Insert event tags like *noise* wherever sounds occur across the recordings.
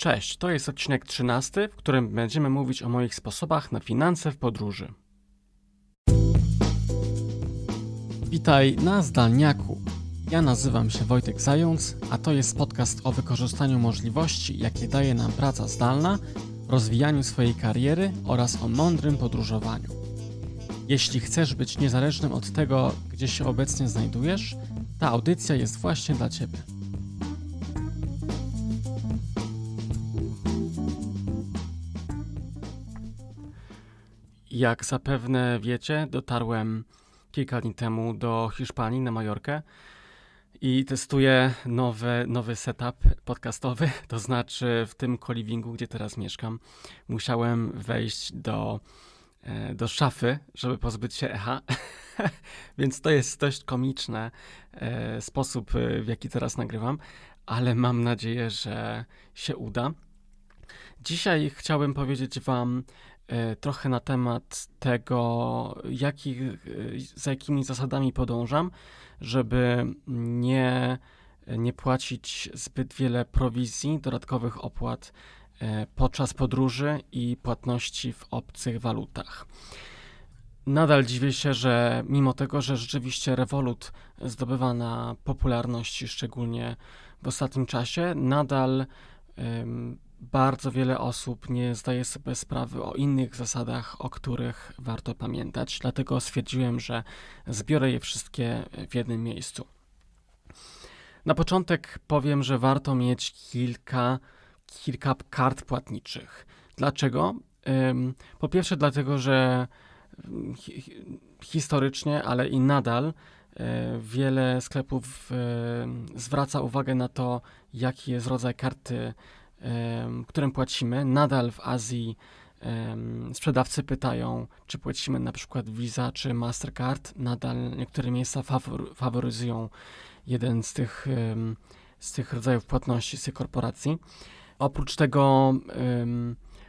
Cześć, to jest odcinek 13, w którym będziemy mówić o moich sposobach na finanse w podróży. Witaj na zdalniaku. Ja nazywam się Wojtek Zając, a to jest podcast o wykorzystaniu możliwości, jakie daje nam praca zdalna, rozwijaniu swojej kariery oraz o mądrym podróżowaniu. Jeśli chcesz być niezależnym od tego, gdzie się obecnie znajdujesz, ta audycja jest właśnie dla Ciebie. Jak zapewne wiecie, dotarłem kilka dni temu do Hiszpanii na Majorkę i testuję nowy, nowy setup podcastowy, *laughs* to znaczy w tym koliwingu, gdzie teraz mieszkam, musiałem wejść do, e, do szafy, żeby pozbyć się echa, *laughs* więc to jest dość komiczny e, sposób, e, w jaki teraz nagrywam, ale mam nadzieję, że się uda. Dzisiaj chciałbym powiedzieć Wam trochę na temat tego, jakich, e, za jakimi zasadami podążam, żeby nie, nie płacić zbyt wiele prowizji, dodatkowych opłat e, podczas podróży i płatności w obcych walutach. Nadal dziwię się, że mimo tego, że rzeczywiście Revolut zdobywa na popularności, szczególnie w ostatnim czasie, nadal um, bardzo wiele osób nie zdaje sobie sprawy o innych zasadach, o których warto pamiętać, dlatego stwierdziłem, że zbiorę je wszystkie w jednym miejscu. Na początek powiem, że warto mieć kilka, kilka kart płatniczych. Dlaczego? Po pierwsze, dlatego, że historycznie, ale i nadal e, wiele sklepów zwraca uwagę na to, jaki jest rodzaj karty którym płacimy. Nadal w Azji sprzedawcy pytają, czy płacimy na przykład Visa czy Mastercard. Nadal niektóre miejsca faworyzują jeden z tych, z tych rodzajów płatności z tych korporacji. Oprócz tego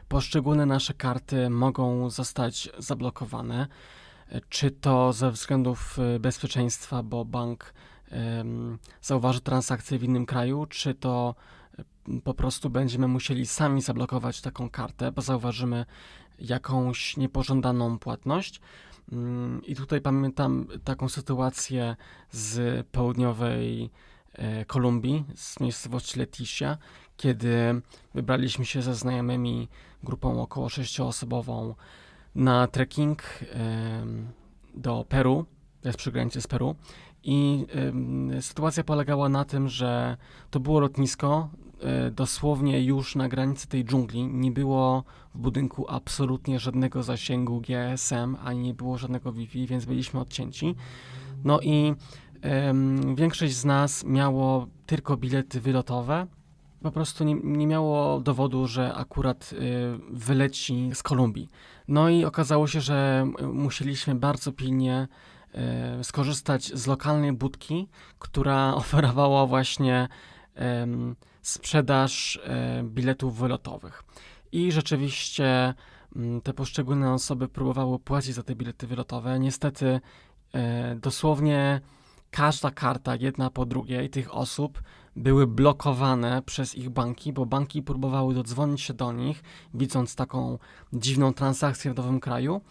poszczególne nasze karty mogą zostać zablokowane, czy to ze względów e, bezpieczeństwa, bo bank zauważy transakcję w innym kraju, czy to po prostu będziemy musieli sami zablokować taką kartę, bo zauważymy jakąś niepożądaną płatność. Mm, I tutaj pamiętam taką sytuację z południowej e, Kolumbii, z miejscowości Leticia, kiedy wybraliśmy się ze znajomymi grupą około sześcioosobową na trekking do Peru, to jest przy granicy z Peru. I y, sytuacja polegała na tym, że to było lotnisko y, dosłownie już na granicy tej dżungli. Nie było w budynku absolutnie żadnego zasięgu GSM, ani nie było żadnego Wi-Fi, więc byliśmy odcięci. No i y, większość z nas miało tylko bilety wylotowe. Po prostu nie, nie miało dowodu, że akurat y, wyleci z Kolumbii. No i okazało się, że musieliśmy bardzo pilnie E, skorzystać z lokalnej budki, która *laughs* oferowała właśnie sprzedaż e, biletów wylotowych. I rzeczywiście mm, te poszczególne osoby próbowały płacić za te bilety wylotowe. Niestety e, dosłownie każda karta, jedna po drugiej tych osób były blokowane przez ich banki, bo banki próbowały dodzwonić się do nich, widząc taką dziwną transakcję w nowym kraju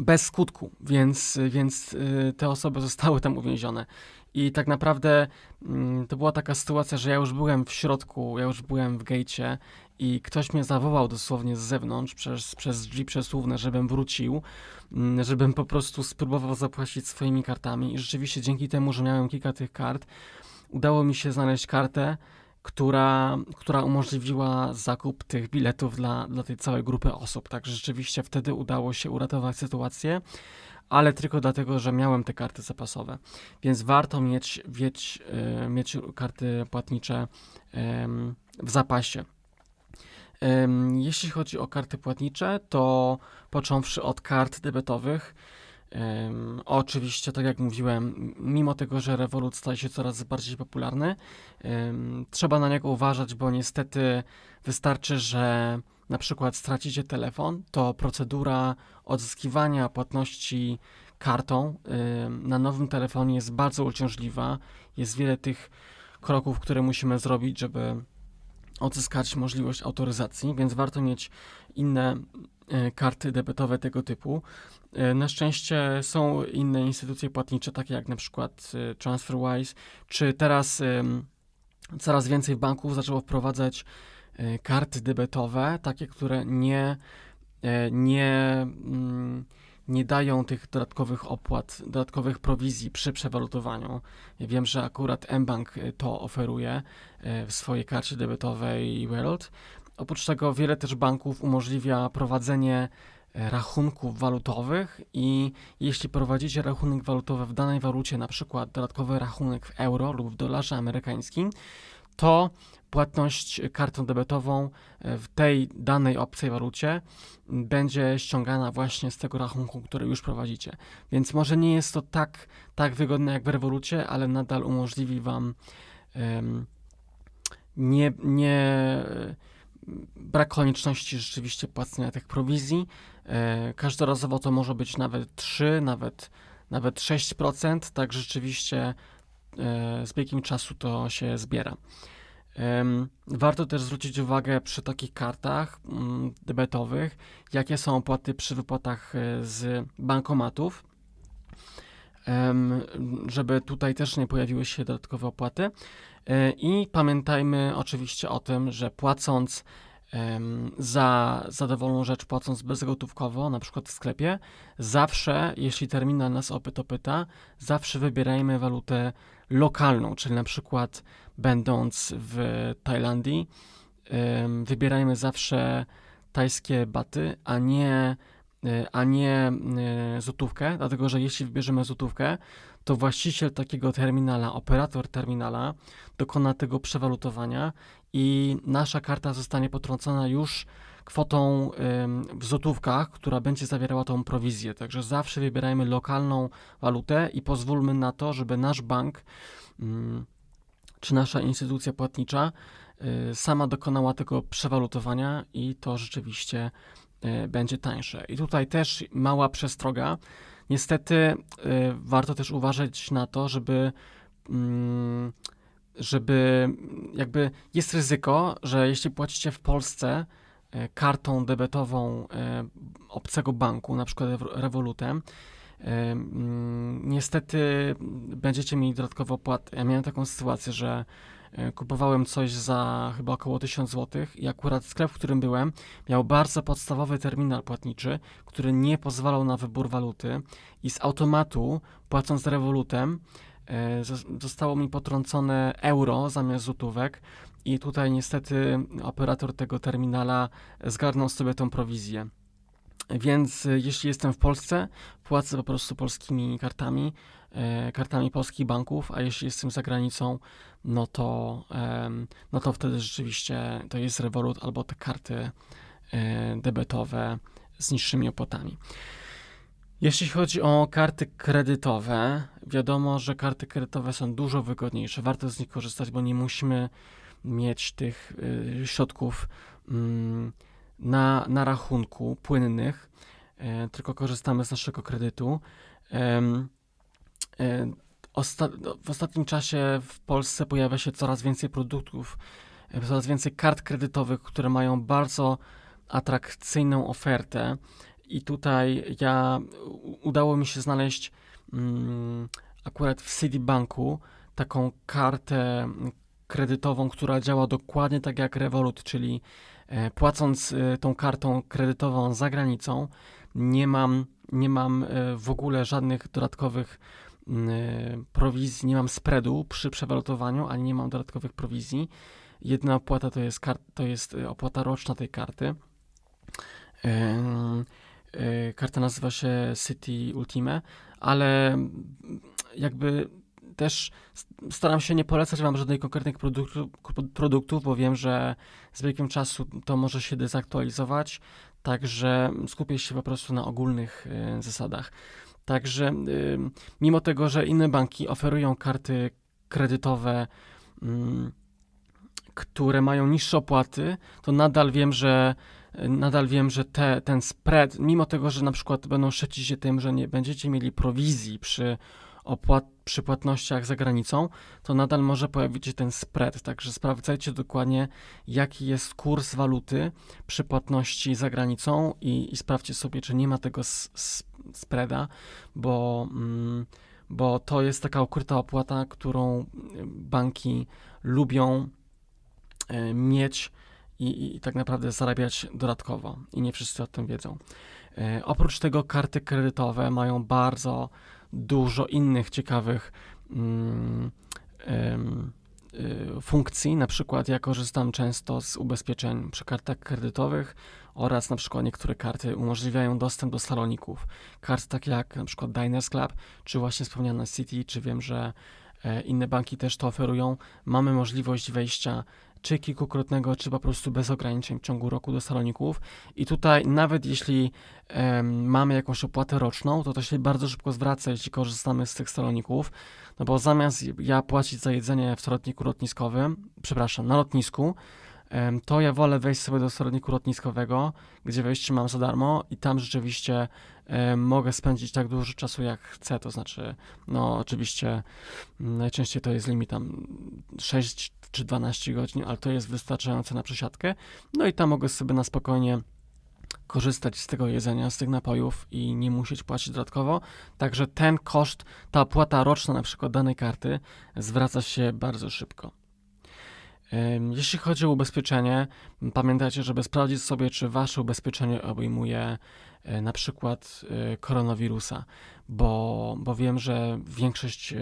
bez skutku, więc, więc y, te osoby zostały tam uwięzione. I tak naprawdę mm, to była taka sytuacja, że ja już byłem w środku, ja już byłem w gejcie i ktoś mnie zawołał dosłownie z zewnątrz przez, przez drzwi przesuwne, żebym wrócił, mm, żebym po prostu spróbował zapłacić swoimi kartami. I rzeczywiście dzięki temu, że miałem kilka tych kart, udało mi się znaleźć kartę, która, która umożliwiła zakup tych biletów dla, dla tej całej grupy osób. Także rzeczywiście wtedy udało się uratować sytuację, ale tylko dlatego, że miałem te karty zapasowe. Więc warto mieć, mieć, yy, mieć karty płatnicze w zapasie. Jeśli chodzi o karty płatnicze, to począwszy od kart debetowych, Um, oczywiście, tak jak mówiłem, mimo tego, że Revolut staje się coraz bardziej popularny, um, trzeba na niego uważać, bo niestety wystarczy, że na przykład stracicie telefon, to procedura odzyskiwania płatności kartą um, na nowym telefonie jest bardzo uciążliwa. Jest wiele tych kroków, które musimy zrobić, żeby odzyskać możliwość autoryzacji, więc warto mieć inne e, karty debetowe tego typu. E, na szczęście są inne instytucje płatnicze, takie jak na przykład e, TransferWise, czy teraz coraz więcej banków zaczęło wprowadzać karty debetowe, takie, które nie, nie, mm, nie dają tych dodatkowych opłat, dodatkowych prowizji przy przewalutowaniu. Wiem, że akurat mBank to oferuje w swojej karcie debetowej World. Oprócz tego wiele też banków umożliwia prowadzenie e, rachunków walutowych i jeśli prowadzicie rachunek walutowy w danej walucie, na przykład dodatkowy rachunek w euro lub w dolarze amerykańskim, to płatność kartą debetową e, w tej danej obcej walucie będzie ściągana właśnie z tego rachunku, który już prowadzicie. Więc może nie jest to tak, tak wygodne jak w rewolucie, ale nadal umożliwi Wam um, nie, nie brak konieczności rzeczywiście płacenia tych prowizji. E, każdorazowo to może być nawet 3, nawet, nawet 6%, tak rzeczywiście e, z biegiem czasu to się zbiera. Warto też zwrócić uwagę przy takich kartach mm, debetowych, jakie są opłaty przy wypłatach e, z bankomatów, żeby tutaj też nie pojawiły się dodatkowe opłaty. I pamiętajmy oczywiście o tym, że płacąc za, za dowolną rzecz, płacąc bezgotówkowo, na przykład w sklepie, zawsze, jeśli terminal nas o to pyta, zawsze wybierajmy walutę lokalną, czyli na przykład będąc w Tajlandii, wybierajmy zawsze tajskie baty, a nie, e, a nie e, złotówkę, dlatego że jeśli wybierzemy złotówkę, to właściciel takiego terminala, operator terminala dokona tego przewalutowania i nasza karta zostanie potrącona już kwotą w złotówkach, która będzie zawierała tą prowizję. Także zawsze wybierajmy lokalną walutę i pozwólmy na to, żeby nasz bank czy nasza instytucja płatnicza y, sama dokonała tego przewalutowania i to rzeczywiście y, będzie tańsze. I tutaj też mała przestroga. Niestety y, warto też uważać na to, żeby mm, żeby jakby jest ryzyko, że jeśli płacicie w Polsce e, kartą debetową e, obcego banku, na przykład Revolutem, e, mm, niestety będziecie mieli dodatkowe opłaty. Ja miałem taką sytuację, że kupowałem coś za chyba około 1000 zł i akurat sklep, w którym byłem, miał bardzo podstawowy terminal płatniczy, który nie pozwalał na wybór waluty i z automatu, płacąc Revolutem, E, zostało mi potrącone euro zamiast złotówek i tutaj niestety operator tego terminala zgarnął sobie tą prowizję. Więc e, jeśli jestem w Polsce, płacę po prostu polskimi kartami, e, kartami polskich banków, a jeśli jestem za granicą, no to, no to wtedy rzeczywiście to jest Revolut albo te karty debetowe z niższymi opłatami. Jeśli chodzi o karty kredytowe, wiadomo, że karty kredytowe są dużo wygodniejsze. Warto z nich korzystać, bo nie musimy mieć tych y, środków y, na, na rachunku płynnych, y, tylko korzystamy z naszego kredytu. Osta w ostatnim czasie w Polsce pojawia się coraz więcej produktów, coraz więcej kart kredytowych, które mają bardzo atrakcyjną ofertę. I tutaj ja udało mi się znaleźć mm, akurat w Citibanku taką kartę kredytową, która działa dokładnie tak jak Revolut, czyli e, płacąc e, tą kartą kredytową za granicą, nie mam, nie mam e, w ogóle żadnych dodatkowych mm, e, prowizji, nie mam spreadu przy przewalutowaniu, ani nie mam dodatkowych prowizji. Jedna opłata to jest, to jest e, opłata roczna tej karty. E, karta nazywa się City Ultime, ale jakby też staram się nie polecać Wam żadnych konkretnych produktu, produktów, bo wiem, że z biegiem czasu to może się dezaktualizować, także skupię się po prostu na ogólnych y, zasadach. Także y, mimo tego, że inne banki oferują karty kredytowe, y, które mają niższe opłaty, to nadal wiem, że nadal wiem, że te, ten spread, mimo tego, że na przykład będą szczycić się tym, że nie będziecie mieli prowizji przy opłat przy płatnościach za granicą, to nadal może pojawić się ten spread. Także sprawdzajcie dokładnie, jaki jest kurs waluty przy płatności za granicą i, i sprawdźcie sobie, czy nie ma tego spreada, bo, mm, bo to jest taka ukryta opłata, którą banki lubią e, mieć i, i, tak naprawdę zarabiać dodatkowo. I nie wszyscy o tym wiedzą. E, oprócz tego karty kredytowe mają bardzo dużo innych ciekawych mm, y, funkcji. Na przykład ja korzystam często z ubezpieczeń przy kartach kredytowych oraz na przykład niektóre karty umożliwiają dostęp do saloników. Kart takie jak na przykład Diners Club, czy właśnie wspomniane City, czy wiem, że e, inne banki też to oferują. Mamy możliwość wejścia czy kilkukrotnego, czy po prostu bez ograniczeń w ciągu roku do saloników. I tutaj nawet jeśli em, mamy jakąś opłatę roczną, to to się bardzo szybko zwraca, jeśli korzystamy z tych saloników, no bo zamiast ja płacić za jedzenie w saloniku lotniskowym, przepraszam, na lotnisku, em, to ja wolę wejść sobie do saloniku lotniskowego, gdzie wejście mam za darmo i tam rzeczywiście em, mogę spędzić tak dużo czasu jak chcę, to znaczy, no oczywiście m, najczęściej to jest limit tam 6 czy 12 godzin, ale to jest wystarczające na przesiadkę, no i tam mogę sobie na spokojnie korzystać z tego jedzenia, z tych napojów i nie musieć płacić dodatkowo. Także ten koszt, ta opłata roczna na przykład danej karty zwraca się bardzo szybko. Jeśli chodzi o ubezpieczenie, pamiętajcie, żeby sprawdzić sobie, czy wasze ubezpieczenie obejmuje na przykład e, koronawirusa, bo, bo wiem, że większość e,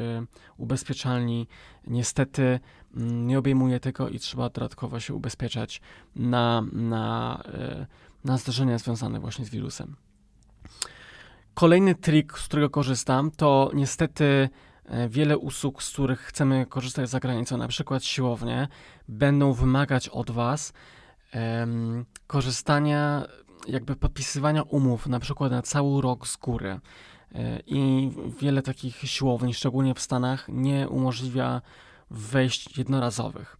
ubezpieczalni niestety mm, nie obejmuje tego i trzeba dodatkowo się ubezpieczać na, na, e, na zdarzenia związane właśnie z wirusem. Kolejny trik, z którego korzystam, to niestety e, wiele usług, z których chcemy korzystać za granicą, na przykład siłownie, będą wymagać od Was em, korzystania, jakby podpisywania umów, na przykład na cały rok z góry. E, I wiele takich siłowni, szczególnie w Stanach, nie umożliwia wejść jednorazowych.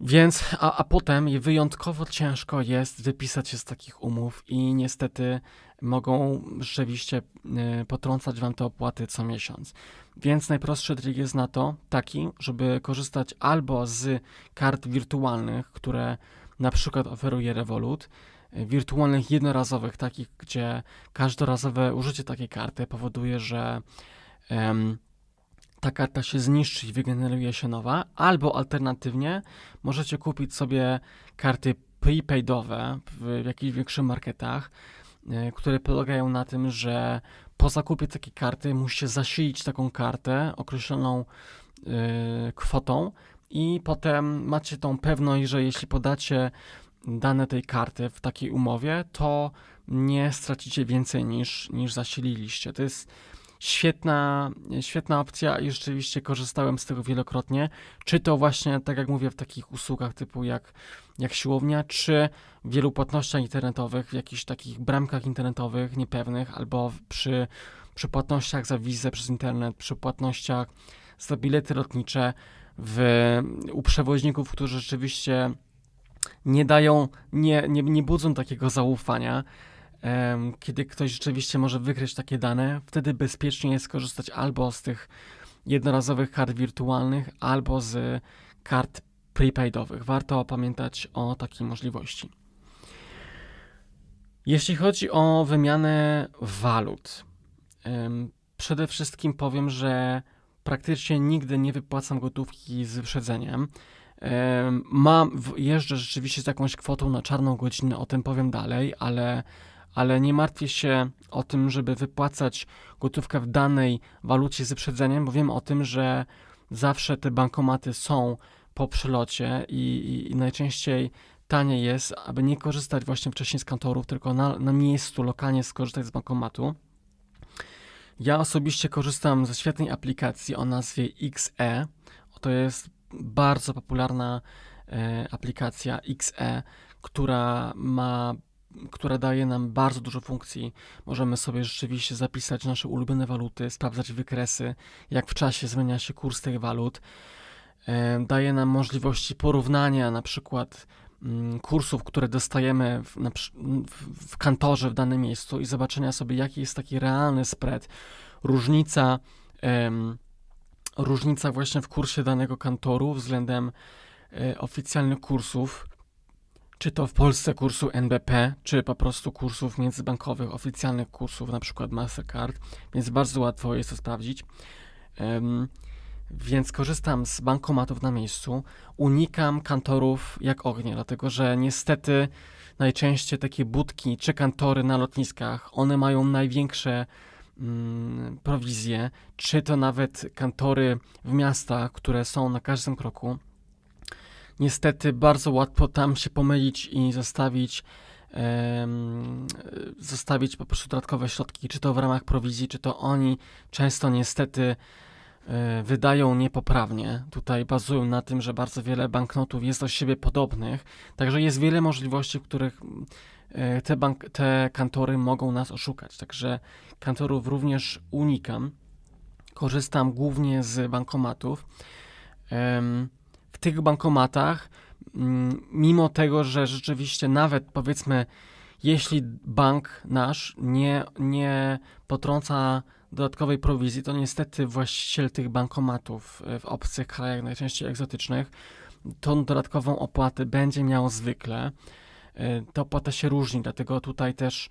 Więc, a, a potem wyjątkowo ciężko jest wypisać się z takich umów i niestety mogą rzeczywiście e, potrącać wam te opłaty co miesiąc. Więc najprostszy trik jest na to taki, żeby korzystać albo z kart wirtualnych, które na przykład oferuje Revolut, wirtualnych jednorazowych, takich, gdzie każdorazowe użycie takiej karty powoduje, że em, ta karta się zniszczy i wygeneruje się nowa, albo alternatywnie możecie kupić sobie karty prepaidowe w, w jakichś większych marketach, e, które polegają na tym, że po zakupie takiej karty musicie zasilić taką kartę określoną e, kwotą i potem macie tą pewność, że jeśli podacie dane tej karty w takiej umowie, to nie stracicie więcej niż, niż zasililiście. To jest świetna, świetna opcja i rzeczywiście korzystałem z tego wielokrotnie. Czy to właśnie, tak jak mówię, w takich usługach typu jak, jak siłownia, czy w wielu płatnościach internetowych, w jakichś takich bramkach internetowych niepewnych, albo przy, przy płatnościach za wizę przez internet, przy płatnościach za bilety lotnicze, w, u przewoźników, którzy rzeczywiście nie dają, nie, nie, nie budzą takiego zaufania. Em, kiedy ktoś rzeczywiście może wykryć takie dane, wtedy bezpiecznie jest korzystać albo z tych jednorazowych kart wirtualnych, albo z kart prepaidowych. Warto pamiętać o takiej możliwości. Jeśli chodzi o wymianę walut, em, przede wszystkim powiem, że praktycznie nigdy nie wypłacam gotówki z wyprzedzeniem. Mam, jeżdżę rzeczywiście z jakąś kwotą na czarną godzinę, o tym powiem dalej, ale, ale nie martwię się o tym, żeby wypłacać gotówkę w danej walucie z wyprzedzeniem, bo wiem o tym, że zawsze te bankomaty są po przelocie i, i, i najczęściej taniej jest, aby nie korzystać właśnie wcześniej z kantorów, tylko na, na miejscu lokalnie skorzystać z bankomatu. Ja osobiście korzystam ze świetnej aplikacji o nazwie XE. To jest bardzo popularna e, aplikacja XE, która ma, która daje nam bardzo dużo funkcji. Możemy sobie rzeczywiście zapisać nasze ulubione waluty, sprawdzać wykresy, jak w czasie zmienia się kurs tych walut. E, daje nam możliwości porównania na przykład mm, kursów, które dostajemy w, w, kantorze w danym miejscu i zobaczenia sobie, jaki jest taki realny spread różnica, em, różnica właśnie w kursie danego kantoru względem e, oficjalnych kursów, czy to w Polsce kursu NBP, czy po prostu kursów międzybankowych, oficjalnych kursów, na przykład Mastercard, więc bardzo łatwo jest to sprawdzić. Więc korzystam z bankomatów na miejscu. Unikam kantorów jak ognia, dlatego że niestety najczęściej takie budki czy kantory na lotniskach, one mają największe mm, prowizje, czy to nawet kantory w miastach, które są na każdym kroku. Niestety bardzo łatwo tam się pomylić i zostawić zostawić po prostu dodatkowe środki, czy to w ramach prowizji, czy to oni często niestety e, wydają niepoprawnie. Tutaj bazują na tym, że bardzo wiele banknotów jest do siebie podobnych, także jest wiele możliwości, których te, bank, te kantory mogą nas oszukać. Także kantorów również unikam. Korzystam głównie z bankomatów. W tych bankomatach, mm, mimo tego, że rzeczywiście nawet powiedzmy, jeśli bank nasz nie, nie potrąca dodatkowej prowizji, to niestety właściciel tych bankomatów e, w obcych krajach, najczęściej egzotycznych, tą dodatkową opłatę będzie miał zwykle. E, Ta opłata się różni, dlatego tutaj też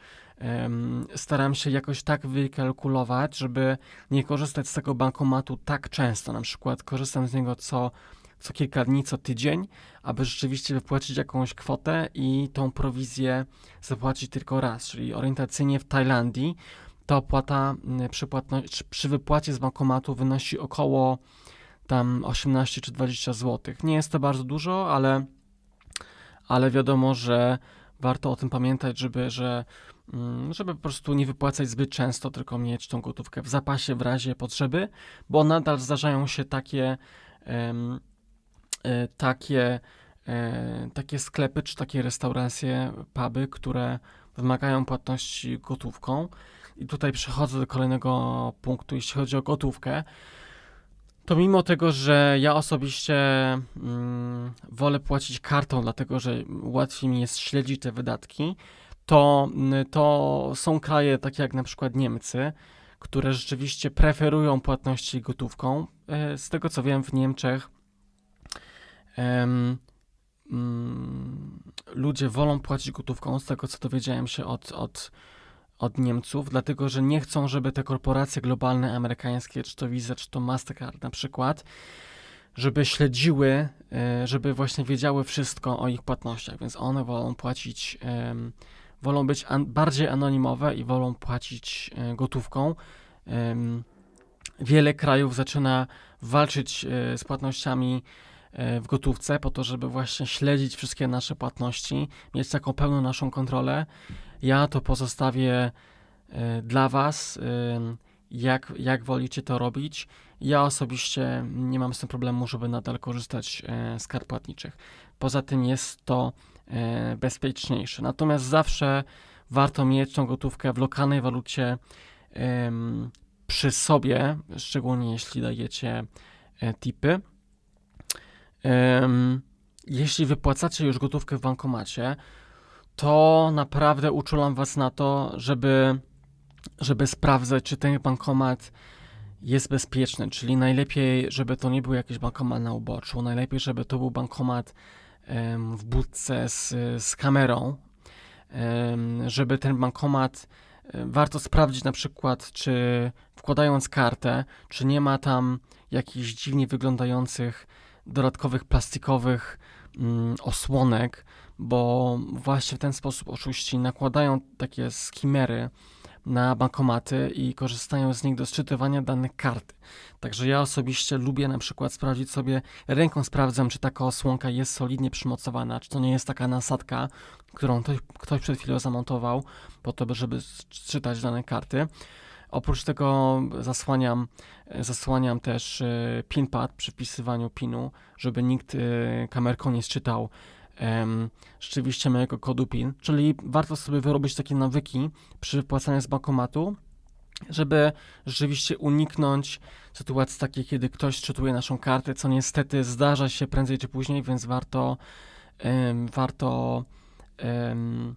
staram się jakoś tak wykalkulować, żeby nie korzystać z tego bankomatu tak często. Na przykład korzystam z niego co, co kilka dni, co tydzień, aby rzeczywiście wypłacić jakąś kwotę i tą prowizję zapłacić tylko raz. Czyli orientacyjnie w Tajlandii ta opłata przy, przy wypłacie z bankomatu wynosi około tam 18 czy 20 zł. Nie jest to bardzo dużo, ale, ale wiadomo, że warto o tym pamiętać, żeby, że, mm, żeby po prostu nie wypłacać zbyt często, tylko mieć tą gotówkę w zapasie w razie potrzeby, bo nadal zdarzają się takie, e, takie, e, takie sklepy czy takie restauracje, puby, które wymagają płatności gotówką. I tutaj przechodzę do kolejnego punktu, jeśli chodzi o gotówkę. To mimo tego, że ja osobiście mm, wolę płacić kartą, dlatego że łatwiej mi jest śledzić te wydatki, to, mm, to są kraje takie jak na przykład Niemcy, które rzeczywiście preferują płatności gotówką. E, Z tego co wiem, w Niemczech em, mm, ludzie wolą płacić gotówką, z tego co dowiedziałem się od, od, od Niemców, dlatego że nie chcą, żeby te korporacje globalne amerykańskie, czy to Visa, czy to Mastercard na przykład, żeby śledziły, e, żeby właśnie wiedziały wszystko o ich płatnościach, więc one wolą płacić, wolą być an- bardziej anonimowe i wolą płacić e, gotówką. Wiele krajów zaczyna walczyć e, z płatnościami w gotówce po to, żeby właśnie śledzić wszystkie nasze płatności, mieć taką pełną naszą kontrolę. Ja to pozostawię e, dla Was, ym, jak, jak wolicie to robić. Ja osobiście nie mam z tym problemu, żeby nadal korzystać e, z kart płatniczych. Poza tym jest to e, bezpieczniejsze. Natomiast zawsze warto mieć tą gotówkę w lokalnej walucie przy sobie, szczególnie jeśli dajecie e, tipy. Jeśli wypłacacie już gotówkę w bankomacie, to naprawdę uczulam Was na to, żeby, żeby sprawdzać, czy ten bankomat jest bezpieczny, czyli najlepiej, żeby to nie był jakiś bankomat na uboczu, najlepiej, żeby to był bankomat em, w budce z, z kamerą, em, żeby ten bankomat warto sprawdzić na przykład, czy wkładając kartę, czy nie ma tam jakichś dziwnie wyglądających dodatkowych plastikowych mm, osłonek, bo właśnie w ten sposób oszuści nakładają takie skimery na bankomaty i korzystają z nich do sczytywania danych karty. Także ja osobiście lubię na przykład sprawdzić sobie, ręką sprawdzam, czy taka osłonka jest solidnie przymocowana, czy to nie jest taka nasadka, którą ktoś, ktoś przed chwilą zamontował po to, żeby czytać dane karty. Oprócz tego zasłaniam, zasłaniam też e, pinpad przy wpisywaniu pinu, żeby nikt e, kamerką nie sczytał em, rzeczywiście mojego kodu PIN, czyli warto sobie wyrobić takie nawyki przy wypłacaniu z bankomatu, żeby rzeczywiście uniknąć sytuacji takiej, kiedy ktoś czytuje naszą kartę, co niestety zdarza się prędzej czy później, więc warto em, warto em,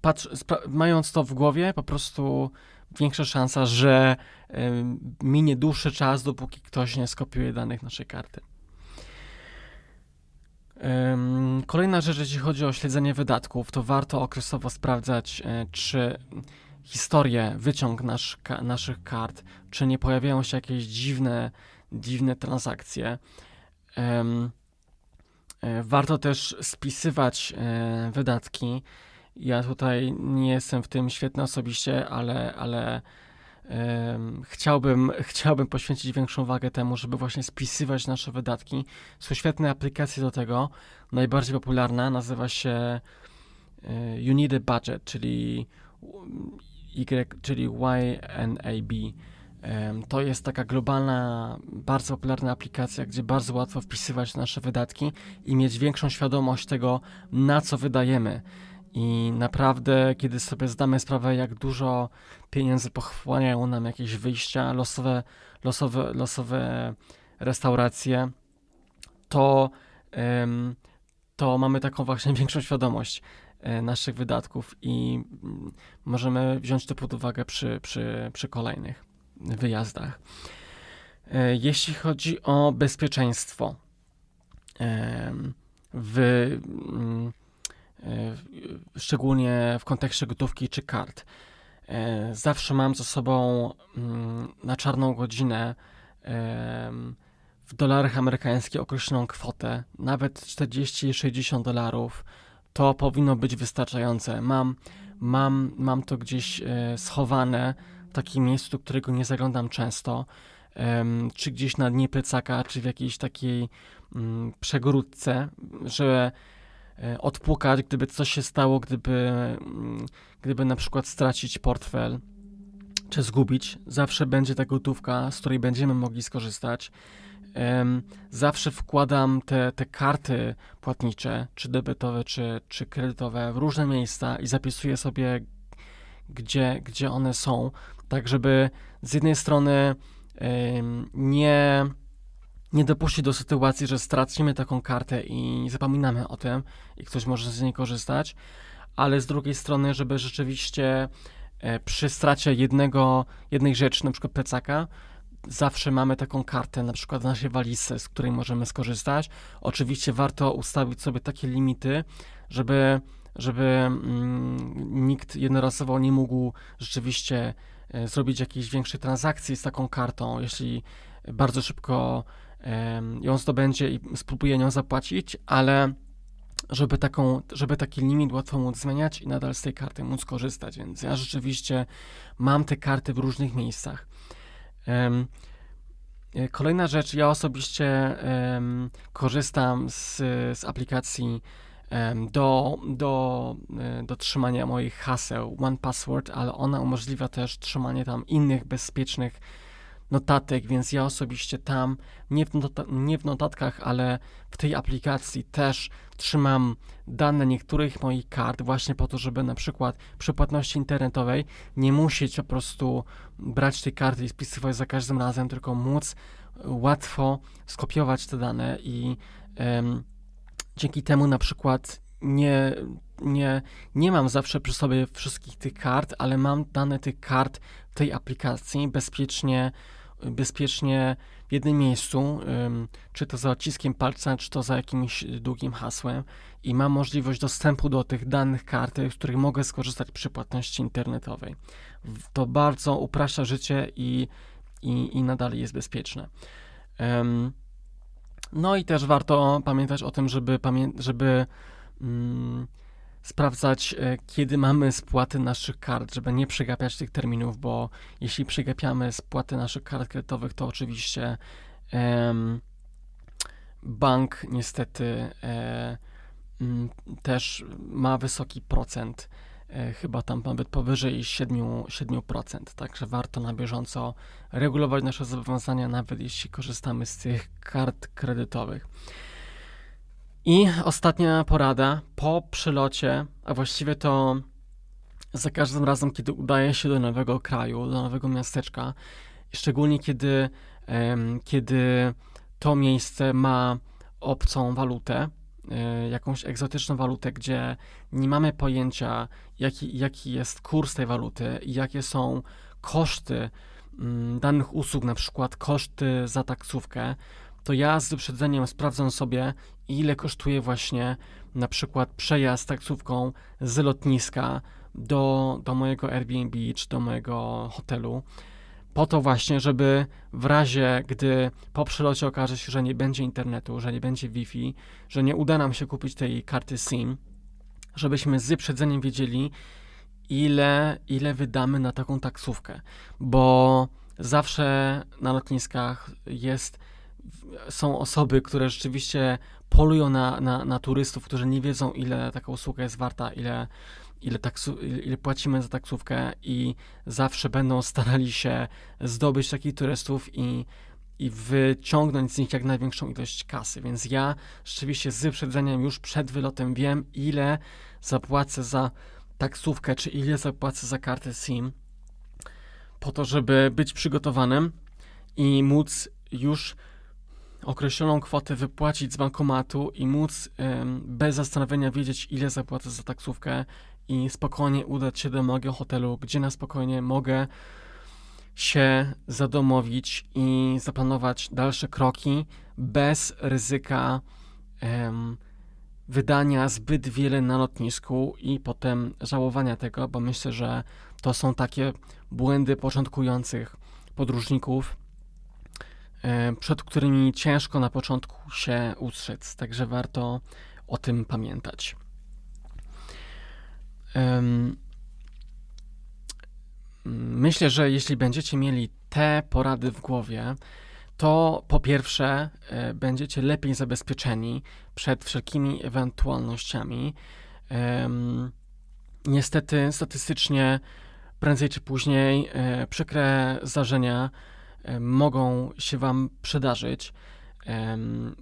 patrz, mając to w głowie, po prostu większa szansa, że minie dłuższy czas, dopóki ktoś nie skopiuje danych naszej karty. Kolejna rzecz, jeśli chodzi o śledzenie wydatków, to warto okresowo sprawdzać, e, czy historię, wyciąg nasz, naszych kart, czy nie pojawiają się jakieś dziwne, dziwne transakcje. Um, warto też spisywać e, wydatki. Ja tutaj nie jestem w tym świetny osobiście, ale, ale chciałbym, chciałbym poświęcić większą uwagę temu, żeby właśnie spisywać nasze wydatki. Są świetne aplikacje do tego. Najbardziej popularna nazywa się e, You Need a Budget, czyli Y, czyli YNAB. To jest taka globalna, bardzo popularna aplikacja, gdzie bardzo łatwo wpisywać nasze wydatki i mieć większą świadomość tego, na co wydajemy. I naprawdę, kiedy sobie zdamy sprawę, jak dużo pieniędzy pochłaniają nam jakieś wyjścia, losowe, losowe, losowe restauracje, to, to mamy taką właśnie *laughs* większą świadomość e, naszych wydatków i mm, możemy wziąć to pod uwagę przy, przy, przy kolejnych wyjazdach. E, jeśli chodzi o bezpieczeństwo, w mm, szczególnie w kontekście gotówki czy kart. E, zawsze mam ze sobą mm, na czarną godzinę w dolarach amerykańskich określoną kwotę, nawet 40-60 dolarów, to powinno być wystarczające. Mam, mam, mam to gdzieś e, schowane w takim miejscu, do którego nie zaglądam często, czy gdzieś na dnie plecaka, czy w jakiejś takiej mm, przegródce, że odpukać, gdyby coś się stało, gdyby, mm, gdyby na przykład stracić portfel czy zgubić. Zawsze będzie ta gotówka, z której będziemy mogli skorzystać. Zawsze wkładam te, te karty płatnicze, czy debetowe, czy, czy kredytowe, w różne miejsca i zapisuję sobie, gdzie, gdzie one są, tak żeby z jednej strony nie nie dopuścić do sytuacji, że stracimy taką kartę i zapominamy o tym i ktoś może z niej korzystać, ale z drugiej strony, żeby rzeczywiście e, przy stracie jednego, jednej rzeczy, na przykład plecaka, zawsze mamy taką kartę, na przykład w naszej walizce, z której możemy skorzystać. Oczywiście warto ustawić sobie takie limity, żeby, żeby mm, nikt jednorazowo nie mógł rzeczywiście e, zrobić jakiejś większej transakcji z taką kartą, jeśli bardzo szybko ją zdobędzie i spróbuje nią zapłacić, ale żeby, taką, żeby taki limit łatwo móc zmieniać i nadal z tej karty móc korzystać, więc ja rzeczywiście mam te karty w różnych miejscach. E, kolejna rzecz, ja osobiście um, korzystam z, z aplikacji um, do, do, e, do trzymania moich haseł One Password, ale ona umożliwia też trzymanie tam innych bezpiecznych notatek, więc ja osobiście tam, nie w, nie w notatkach, ale w tej aplikacji też trzymam dane niektórych moich kart, właśnie po to, żeby na przykład przy płatności internetowej nie musieć po prostu brać tej karty i spisywać za każdym razem, tylko móc łatwo skopiować te dane i um, dzięki temu na przykład nie, nie, nie mam zawsze przy sobie wszystkich tych kart, ale mam dane tych kart w tej aplikacji bezpiecznie bezpiecznie w jednym miejscu, czy to za odciskiem palca, czy to za jakimś długim hasłem i mam możliwość dostępu do tych danych karty, z których mogę skorzystać przy płatności internetowej. To bardzo upraszcza życie i, i, i nadal jest bezpieczne. No i też warto pamiętać o tym, żeby, żeby sprawdzać, e, kiedy mamy spłaty naszych kart, żeby nie przegapiać tych terminów, bo jeśli przegapiamy spłaty naszych kart kredytowych, to oczywiście em, bank niestety e, m, też ma wysoki procent, e, chyba tam nawet powyżej 7%, 7%, także warto na bieżąco regulować nasze zobowiązania, nawet jeśli korzystamy z tych kart kredytowych. I ostatnia porada. Po przylocie, a właściwie to za każdym razem, kiedy udaje się do nowego kraju, do nowego miasteczka, szczególnie kiedy, kiedy to miejsce ma obcą walutę, e, jakąś egzotyczną walutę, gdzie nie mamy pojęcia, jaki, jaki jest kurs tej waluty i jakie są koszty mm, danych usług, na przykład koszty za taksówkę, to ja z wyprzedzeniem sprawdzam sobie, ile kosztuje właśnie na przykład przejazd taksówką z lotniska do, do mojego Airbnb czy do mojego hotelu. Po to właśnie, żeby w razie, gdy po przelocie okaże się, że nie będzie internetu, że nie będzie Wi-Fi, że nie uda nam się kupić tej karty SIM, żebyśmy z wyprzedzeniem wiedzieli, ile, ile wydamy na taką taksówkę. Bo zawsze na lotniskach jest, są osoby, które rzeczywiście polują na, na, na turystów, którzy nie wiedzą, ile taka usługa jest warta, ile, ile, taksu, ile płacimy za taksówkę i zawsze będą starali się zdobyć takich turystów i, i wyciągnąć z nich jak największą ilość kasy. Więc ja rzeczywiście z wyprzedzeniem już przed wylotem wiem, ile zapłacę za taksówkę, czy ile zapłacę za kartę SIM, po to, żeby być przygotowanym i móc już określoną kwotę wypłacić z bankomatu i móc bez zastanowienia wiedzieć, ile zapłacę za taksówkę i spokojnie udać się do mojego hotelu, gdzie na spokojnie mogę się zadomowić i zaplanować dalsze kroki bez ryzyka wydania zbyt wiele na lotnisku i potem żałowania tego, bo myślę, że to są takie błędy początkujących podróżników, przed którymi ciężko na początku się ustrzec, także warto o tym pamiętać. Myślę, że jeśli będziecie mieli te porady w głowie, to po pierwsze e, będziecie lepiej zabezpieczeni przed wszelkimi ewentualnościami. Niestety, statystycznie, prędzej czy później e, przykre zdarzenia e, mogą się Wam przydarzyć.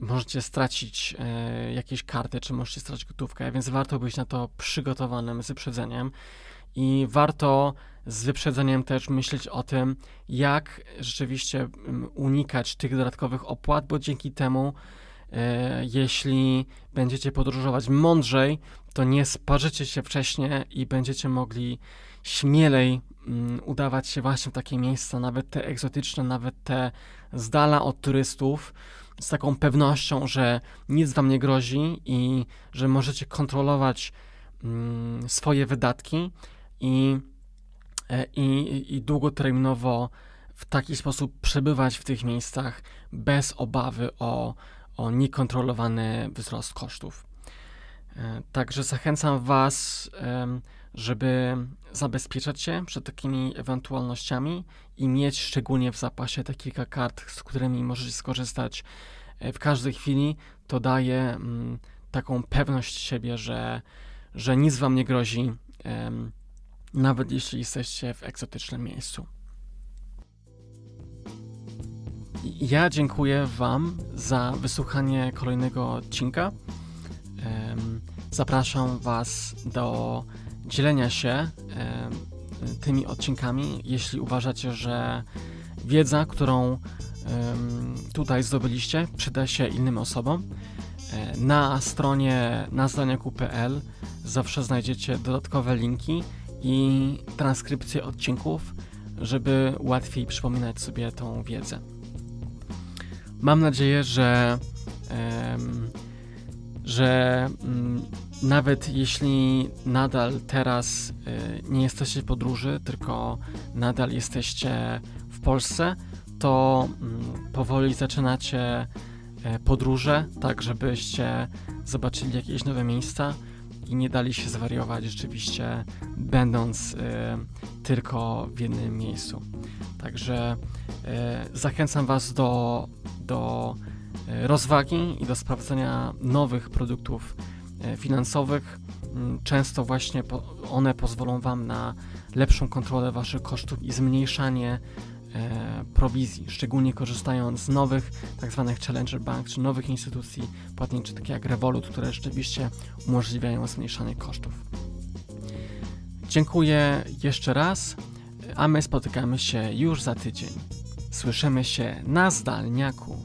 Możecie stracić e, jakieś karty, czy możecie stracić gotówkę, więc warto być na to przygotowanym z wyprzedzeniem i warto z wyprzedzeniem też myśleć o tym, jak rzeczywiście unikać tych dodatkowych opłat, bo dzięki temu, e, jeśli będziecie podróżować mądrzej, to nie sparzycie się wcześniej i będziecie mogli śmielej mm, udawać się właśnie w takie miejsca, nawet te egzotyczne, nawet te z dala od turystów, z taką pewnością, że nic wam nie grozi i że możecie kontrolować mm, swoje wydatki i, e, i, i długoterminowo w taki sposób przebywać w tych miejscach bez obawy o, o niekontrolowany wzrost kosztów. E, Także zachęcam Was, żeby zabezpieczać się przed takimi ewentualnościami i mieć szczególnie w zapasie te kilka kart, z którymi możecie skorzystać e, w każdej chwili. To daje mm, taką pewność siebie, że, że nic Wam nie grozi, em, nawet jeśli jesteście w egzotycznym miejscu. Ja dziękuję Wam za wysłuchanie kolejnego odcinka. Em, Zapraszam Was do dzielenia się tymi odcinkami, jeśli uważacie, że wiedza, którą tutaj zdobyliście, przyda się innym osobom. E, Na stronie nazdaniaku.pl zawsze znajdziecie dodatkowe linki i transkrypcje odcinków, żeby łatwiej przypominać sobie tą wiedzę. Mam nadzieję, że, że mm, nawet jeśli nadal teraz y, nie jesteście w podróży, tylko nadal jesteście w Polsce, to mm, powoli zaczynacie e, podróże, tak żebyście zobaczyli jakieś nowe miejsca i nie dali się zwariować rzeczywiście, będąc y, tylko w jednym miejscu. Także y, zachęcam Was do, do y, rozwagi i do sprawdzenia nowych produktów y, finansowych. Mm, Często właśnie one pozwolą Wam na lepszą kontrolę Waszych kosztów i zmniejszanie e, prowizji, szczególnie korzystając z nowych tak zwanych Challenger Bank, czy nowych instytucji płatniczych, takich jak Revolut, które rzeczywiście umożliwiają zmniejszanie kosztów. Dziękuję jeszcze raz, a my spotykamy się już za tydzień. Słyszymy się na zdalniaku.